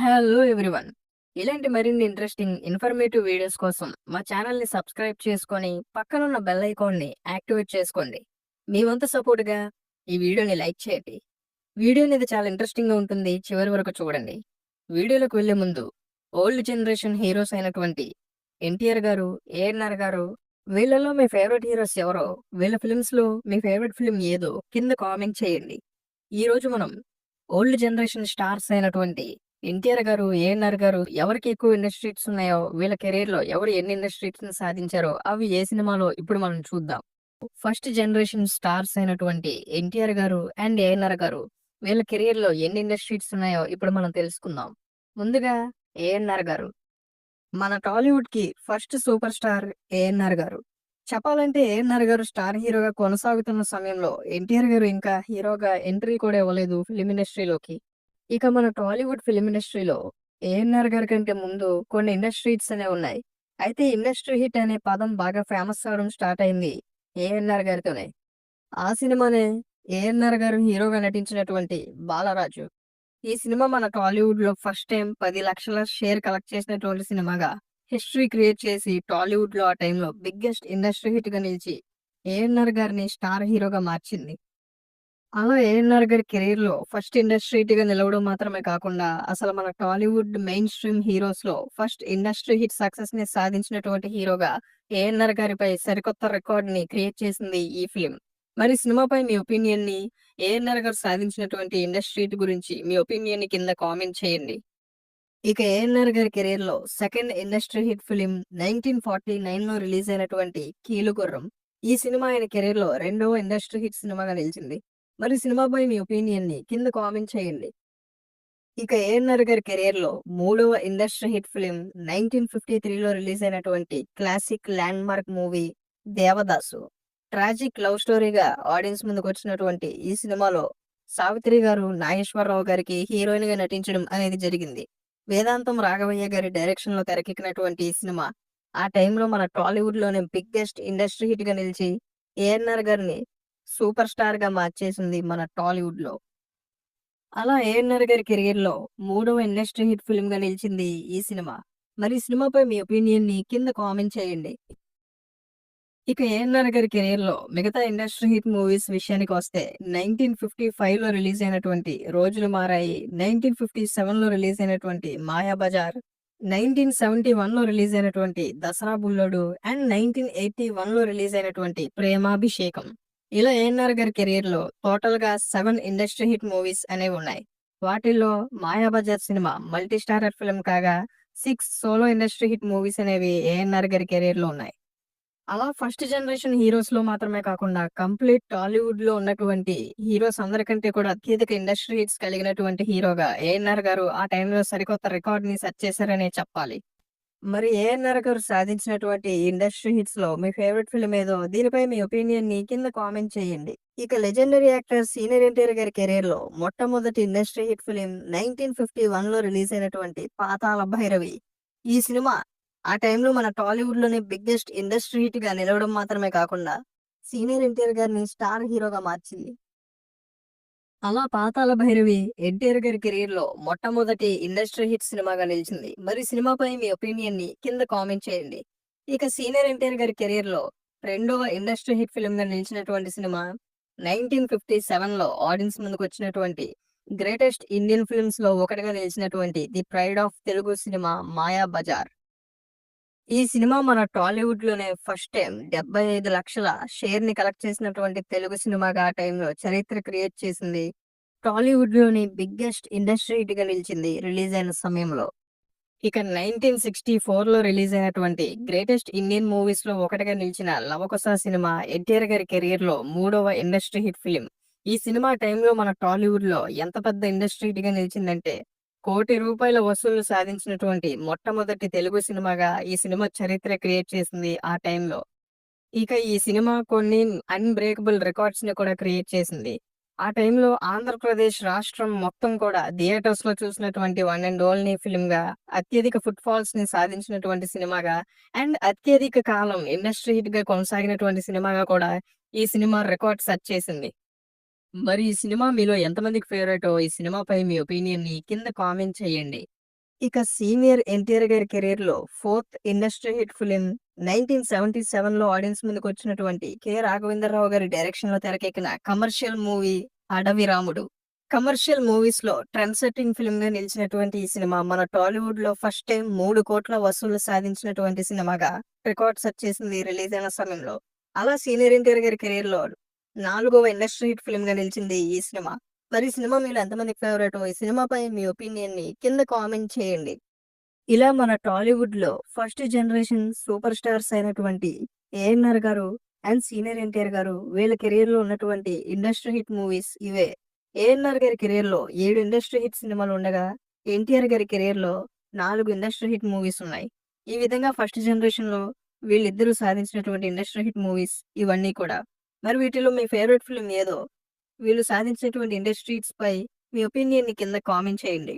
Hello everyone. ఇలాంటి మరిన్ని interesting informative videos కోసం మా ఛానల్ని సబ్స్క్రైబ్ చేసుకొని పక్కనున్న బెల్ ఐకాన్ని యాక్టివేట్ చేసుకోండి. మీ వంతు సపోర్ట్గా ఈ వీడియోని లైక్ చేయండి. వీడియో అనేది చాలా ఇంట్రెస్టింగ్గా ఉంటుంది. చివరి వరకు చూడండి. వీడియోలోకి వెళ్ళే ముందు ఓల్డ్ జనరేషన్ హీరోస్ అయినటువంటి ఎన్టీఆర్ గారు ఏఎన్ఆర్ గారు వీళ్ళలో మీ ఫేవరెట్ హీరోస్ ఎవరో వీళ్ళ ఫిల్మ్స్లో మీ ఫేవరెట్ ఫిల్మ్ ఏదో కింద కామెంట్ చేయండి. ఈ రోజు మనం ఓల్డ్ జనరేషన్ స్టార్స్ అయినటువంటి ఎన్టీఆర్ గారు ఏఎన్ఆర్ గారు ఎవరికి ఎక్కువ ఇండస్ట్రీస్ ఉన్నాయో వీళ్ళ కెరీర్లో ఎవరు ఎన్ని ఇండస్ట్రీస్ సాధించారో అవి ఏ సినిమాలో ఇప్పుడు మనం చూద్దాం. ఫస్ట్ జనరేషన్ స్టార్స్ అయినటువంటి ఎన్టీఆర్ గారు అండ్ ఏఎన్ఆర్ గారు వీళ్ళ కెరీర్లో ఎన్ని ఇండస్ట్రీస్ ఉన్నాయో ఇప్పుడు మనం తెలుసుకుందాం. ముందుగా ఏఎన్ఆర్ గారు. మన టాలీవుడ్కి ఫస్ట్ సూపర్ స్టార్ ఏఎన్ఆర్ గారు. చెప్పాలంటే ఏఎన్ఆర్ గారు స్టార్ హీరోగా కొనసాగుతున్న సమయంలో ఎన్టీఆర్ గారు ఇంకా హీరోగా ఎంట్రీ కూడా ఇవ్వలేదు ఫిలిం ఇండస్ట్రీలోకి. ఇక మన టాలీవుడ్ ఫిలిం ఇండస్ట్రీలో ఏఎన్ఆర్ గారి కంటే ముందు కొన్ని ఇండస్ట్రీస్ అనే ఉన్నాయి. అయితే ఇండస్ట్రీ హిట్ అనే పదం బాగా ఫేమస్ అవడం స్టార్ట్ అయింది ఏఎన్ఆర్ గారితోనే. ఆ సినిమానే ఏఎన్ఆర్ గారు హీరోగా నటించినటువంటి బాలరాజు. ఈ సినిమా మన టాలీవుడ్లో ఫస్ట్ టైం పది లక్షల షేర్ కలెక్ట్ చేసినటువంటి సినిమాగా హిస్టరీ క్రియేట్ చేసి టాలీవుడ్లో ఆ టైంలో బిగ్గెస్ట్ ఇండస్ట్రీ హిట్గా నిలిచి ఏఎన్ఆర్ గారిని స్టార్ హీరోగా మార్చింది. అలా ఏఎన్ఆర్ గారి కెరీర్లో ఫస్ట్ ఇండస్ట్రీ గా నిలవడం మాత్రమే కాకుండా అసలు మన టాలీవుడ్ మెయిన్ స్ట్రీమ్ హీరోస్లో ఫస్ట్ ఇండస్ట్రీ హిట్ సక్సెస్ని సాధించినటువంటి హీరోగా ఏఎన్ఆర్ గారిపై సరికొత్త రికార్డ్ని క్రియేట్ చేసింది ఈ ఫిలిం మరి సినిమాపై మీ ఒపీనియన్ని ఏఎన్ఆర్ గారు సాధించినటువంటి ఇండస్ట్రీ గురించి మీ ఒపీనియన్ని కింద కామెంట్ చేయండి. ఇక ఏఎన్ఆర్ గారి కెరీర్లో second industry hit film nineteen forty నైన్లో రిలీజ్ అయినటువంటి కీలుగుర్రం. ఈ సినిమా ఆయన కెరీర్లో రెండవ ఇండస్ట్రీ హిట్ సినిమాగా నిలిచింది. మరి సినిమాపై మీ ఒపీనియన్ని కింద కామెంట్ చేయండి. ఇక ఏఎన్ఆర్ గారి కెరియర్లో మూడవ industry hit film nineteen fifty త్రీలో రిలీజ్ అయినటువంటి classic landmark movie Devadasu. Tragic love స్టోరీగా audience ముందుకు వచ్చినటువంటి ఈ సినిమాలో సావిత్రి గారు నాగేశ్వరరావు గారికి హీరోయిన్గా నటించడం అనేది జరిగింది. వేదాంతం రాఘవయ్య గారి డైరెక్షన్లో తెరకెక్కినటువంటి ఈ సినిమా ఆ టైంలో మన టాలీవుడ్లోనే బిగ్గెస్ట్ ఇండస్ట్రీ హిట్గా నిలిచి ఏఎన్ఆర్ గారిని సూపర్ స్టార్గా మార్చేసింది మన టాలీవుడ్లో అలా ఏఎన్ఆర్ గారి కెరియర్లో మూడవ ఇండస్ట్రీ హిట్ ఫిల్మ్గా నిలిచింది ఈ సినిమా. మరి ఈ సినిమాపై మీ ఒపీనియన్ని కింద కామెంట్ చేయండి. ఇక ఏఎన్ఆర్ గారి కెరీర్లో మిగతా ఇండస్ట్రీ హిట్ మూవీస్ విషయానికి వస్తే నైన్టీన్ ఫిఫ్టీ ఫైవ్లో రిలీజ్ అయినటువంటి రోజులు మారాయి నైన్టీన్ ఫిఫ్టీ సెవెన్లో రిలీజ్ అయినటువంటి మాయా బజార్ నైన్టీన్ సెవెంటీ వన్లో రిలీజ్ అయినటువంటి Dasara Bullodu and nineteen eighty వన్లో రిలీజ్ అయినటువంటి ప్రేమాభిషేకం. ఇలా ఏఎన్ఆర్ గారి కెరీర్లో టోటల్గా సెవెన్ ఇండస్ట్రీ హిట్ మూవీస్ అనేవి ఉన్నాయి. వాటిల్లో Mayabazar cinema multi starrer film కాగా six solo industry hit movies అనేవి ఏఎన్ఆర్ గారి కెరీర్లో ఉన్నాయి. అలా ఫస్ట్ జనరేషన్ హీరోస్లో మాత్రమే కాకుండా కంప్లీట్ టాలీవుడ్లో ఉన్నటువంటి హీరోస్ అందరికంటే కూడా అత్యధిక ఇండస్ట్రీ హిట్స్ కలిగినటువంటి హీరోగా ఏఎన్ఆర్ గారు ఆ టైంలో సరికొత్త రికార్డ్ని సెట్ చేశారనే చెప్పాలి. మరి ఏఎన్ఆర్ గారు సాధించినటువంటి ఇండస్ట్రీ హిట్స్లో మీ ఫేవరెట్ ఫిల్మ్ ఏదో? దీనిపై మీ ఒపీనియన్ని కింద కామెంట్ చేయండి. ఇక లెజెండరీ యాక్టర్ సీనియర్ ఎన్టీఆర్ గారి కెరీర్లో మొట్టమొదటి industry hit film nineteen fifty వన్లో రిలీజ్ అయినటువంటి పాతాళ భైరవి. ఈ సినిమా ఆ టైంలో మన టాలీవుడ్లోనే బిగ్గెస్ట్ ఇండస్ట్రీ హిట్గా నిలవడం మాత్రమే కాకుండా సీనియర్ ఎన్టీఆర్ గారిని స్టార్ హీరోగా మార్చింది. అలా పాతాల భైరవి ఎన్టీఆర్ గారి కెరీర్లో మొట్టమొదటి ఇండస్ట్రీ హిట్ సినిమాగా నిలిచింది. మరి సినిమాపై మీ ఒపీనియన్ని కింద కామెంట్ చేయండి. ఇక సీనియర్ ఎన్టీఆర్ గారి కెరీర్లో రెండవ ఇండస్ట్రీ హిట్ ఫిల్మ్గా నిలిచినటువంటి సినిమా నైన్టీన్ ఫిఫ్టీ సెవెన్లో ఆడియన్స్ ముందుకు వచ్చినటువంటి గ్రేటెస్ట్ ఇండియన్ ఫిల్మ్స్లో ఒకటిగా నిలిచినటువంటి the pride of Telugu cinema Maya Bazar ఈ సినిమా మన టాలీవుడ్లోనే ఫస్ట్ టైం డెబ్బై ఐదు లక్షల షేర్ని కలెక్ట్ చేసినటువంటి తెలుగు సినిమాగా ఆ టైంలో చరిత్ర క్రియేట్ చేసింది టాలీవుడ్లోని బిగ్గెస్ట్ ఇండస్ట్రీ హిట్గా నిలిచింది రిలీజ్ అయిన సమయంలో. ఇక నైన్టీన్ సిక్స్టీ ఫోర్లో రిలీజ్ అయినటువంటి గ్రేటెస్ట్ ఇండియన్ మూవీస్లో ఒకటిగా నిలిచిన లవకుశ సినిమా ఎన్టీఆర్ గారి కెరీర్లో మూడవ ఇండస్ట్రీ హిట్ ఫిలిం. ఈ సినిమా టైంలో మన టాలీవుడ్లో ఎంత పెద్ద ఇండస్ట్రీ హిట్గా నిలిచిందంటే కోటి రూపాయల వసూళ్ళు సాధించినటువంటి మొట్టమొదటి తెలుగు సినిమాగా ఈ సినిమా చరిత్ర క్రియేట్ చేసింది ఆ టైంలో. ఇక ఈ సినిమా కొన్ని అన్బ్రేకబుల్ రికార్డ్స్ని కూడా క్రియేట్ చేసింది. ఆ టైంలో ఆంధ్రప్రదేశ్ రాష్ట్రం మొత్తం కూడా థియేటర్స్లో చూసినటువంటి వన్ అండ్ ఓన్లీ ఫిల్మ్గా అత్యధిక ఫుట్ ఫాల్స్ని సాధించినటువంటి సినిమాగా అండ్ అత్యధిక కాలం ఇండస్ట్రీ హిట్గా కొనసాగినటువంటి సినిమాగా కూడా ఈ సినిమా రికార్డ్ సెట్ చేసింది. మరి ఈ సినిమా మీలో ఎంతమందికి ఫేవరెటో ఈ సినిమాపై మీ ఒపీనియన్ని కింద కామెంట్ చేయండి. ఇక సీనియర్ ఎన్టీఆర్ గారి కెరీర్లో fourth industry hit film nineteen seventy సెవెన్లో ఆడియన్స్ ముందుకు వచ్చినటువంటి కె. రాఘవేంద్రరావు గారి డైరెక్షన్లో తెరకెక్కిన commercial movie Adavi Ramudu. Commercial మూవీస్లో ట్రెండ్ సెట్టింగ్ ఫిల్మ్గా నిలిచినటువంటి ఈ సినిమా మన టాలీవుడ్లో ఫస్ట్ టైం మూడు కోట్ల వసూలు సాధించినటువంటి సినిమాగా రికార్డ్ సెట్ చేసింది రిలీజ్ అయిన సమయంలో. అలా సీనియర్ ఎన్టీఆర్ గారి కెరీర్లో నాలుగవ ఇండస్ట్రీ హిట్ ఫిల్మ్గా నిలిచింది ఈ సినిమా. మరి సినిమా మీరు ఎంతమంది ఫేవరెట్? ఈ సినిమాపై మీ ఒపీనియన్ని కింద కామెంట్ చేయండి. ఇలా మన టాలీవుడ్లో ఫస్ట్ జనరేషన్ సూపర్ స్టార్స్ అయినటువంటి ఏఎన్ఆర్ గారు అండ్ సీనియర్ ఎన్టీఆర్ గారు వీళ్ళ కెరీర్లో ఉన్నటువంటి ఇండస్ట్రీ హిట్ మూవీస్ ఇవే. ఏఎన్ఆర్ గారి కెరీర్లో ఏడు ఇండస్ట్రీ హిట్ సినిమాలు ఉండగా ఎన్టీఆర్ గారి కెరీర్లో నాలుగు ఇండస్ట్రీ హిట్ మూవీస్ ఉన్నాయి. ఈ విధంగా ఫస్ట్ జనరేషన్లో వీళ్ళిద్దరూ సాధించినటువంటి ఇండస్ట్రీ హిట్ మూవీస్ ఇవన్నీ కూడా. మరి వీటిలో మీ ఫేవరెట్ ఫిల్మ్ ఏదో? వీళ్ళు సాధించినటువంటి ఇండస్ట్రీస్ పై మీ ఒపీనియన్ని కింద కామెంట్ చేయండి.